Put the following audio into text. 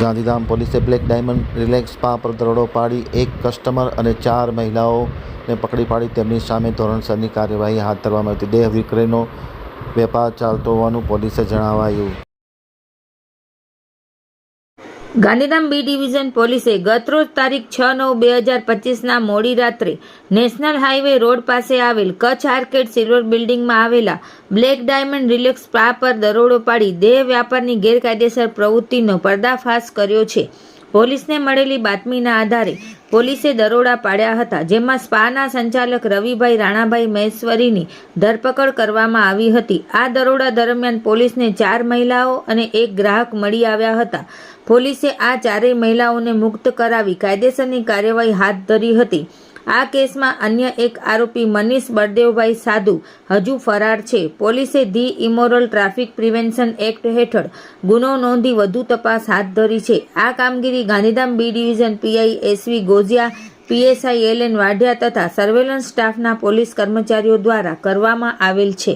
ગાંધીધામ પોલીસે black diamond relax spa પર દરોડો પાડી એક કસ્ટમર અને ચાર મહિલાઓને પકડી પાડી. તેમની સામે ધોરણસરની કાર્યવાહી હાથ ધરવામાં આવી હતી. દેહ વિક્રયનો વેપાર ચાલતો હોવાનું પોલીસે જણાવાયું. ગાંધીધામ બી ડિવિઝન પોલીસે ગતરોજ તારીખ છ નવ બે હજાર પચીસના મોડી રાત્રે નેશનલ હાઈવે રોડ પાસે આવેલ કચ્છ આર્કેડ સિલ્વર બિલ્ડિંગમાં આવેલા બ્લેક ડાયમંડ રિલેક્સ સ્પા પર દરોડો પાડી દેહ વ્યાપારની ગેરકાયદેસર પ્રવૃત્તિનો પર્દાફાશ કર્યો છે. પોલીસને મળેલી બાતમીના આધારે પોલીસે દરોડા પાડ્યા હતા, જેમાં સ્પાના સંચાલક રવિભાઈ રાણાભાઈ મહેશ્વરીની ધરપકડ કરવામાં આવી હતી. આ દરોડા દરમિયાન પોલીસને ચાર મહિલાઓ અને એક ગ્રાહક મળી આવ્યા હતા. પોલીસે આ ચારેય મહિલાઓને મુક્ત કરાવી કાયદેસરની કાર્યવાહી હાથ ધરી હતી. આ કેસમાં અન્ય એક આરોપી મનીષ બળદેવભાઈ સાધુ હજુ ફરાર છે. પોલીસે the immoral traffic prevention act હેઠળ ગુનો નોંધી વધુ તપાસ હાથ ધરી છે. આ કામગીરી Gandhidham B division PI S V Gojiya PSI L N Vadhiya તથા સર્વેલન્સ સ્ટાફના પોલીસ કર્મચારીઓ દ્વારા કરવામાં આવેલ છે.